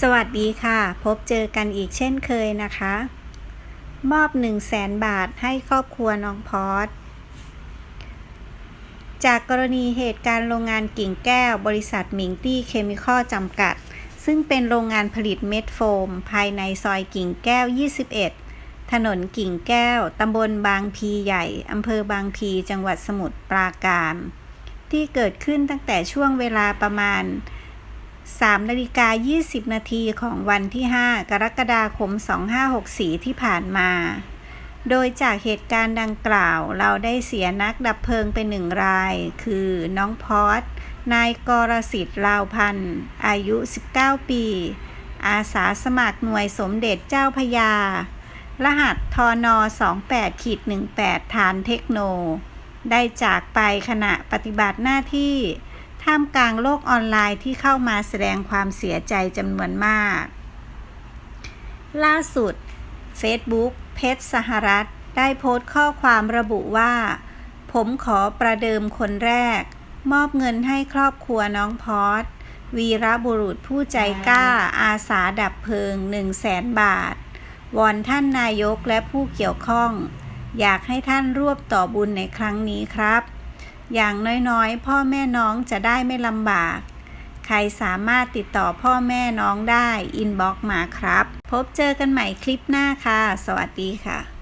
สวัสดีค่ะ พบเจอกันอีกเช่นเคยนะคะ มอบ 1 0 0 0 0แสนบาทให้ครอบครัวน้องพอดจากกรณีเหตุการณ์โรงงานกิ่งแก้ว บริษัทมิงตี้เคมีคอลจำกัด ซึ่งเป็นโรงงานผลิตเม็ดโฟม ภายในซอยกิ่งแก้ว 21 ถนนกิ่งแก้ว ตำบลบางพีใหญ่ อำเภอบางพี จังหวัดสมุทรปราการ ที่เกิดขึ้นตั้งแต่ช่วงเวลาประมาณ 3นาฬิกา20 นาทีของวันที่ 5 กรกฎาคม 2564 ที่ผ่านมา โดยจากเหตุการณ์ดังกล่าวเราได้เสียนักดับเพลิงไปหนึ่งราย คือน้องพอดนายกรสิทธิ์ลาวพันธ์อายุ 19 ปี อาสาสมัครหน่วยสมเด็จเจ้าพยา รหัสทน28ขีด18ฐานเทคโน ได้จากไปขณะปฏิบัติหน้าที่ ท่ามกลางโลกออนไลน์ที่เข้ามาแสดงความเสียใจจำนวนมาก ล่าสุด Facebook เพชรสหรัฐ ได้โพสต์ข้อความระบุว่า ผมขอประเดิมคนแรก มอบเงินให้ครอบครัวน้องพอดวีรบุรุษผู้ใจกล้าอาสาดับเพลิง1 0 0 0 0แสนบาท วอนท่านนายกและผู้เกี่ยวข้อง อยากให้ท่านรวบต่อบุญในครั้งนี้ครับ อย่างน้อยๆ พ่อแม่น้องจะได้ไม่ลำบาก ใครสามารถติดต่อพ่อแม่น้องได้ อินบ็อกมาครับ พบเจอกันใหม่คลิปหน้าค่ะ สวัสดีค่ะ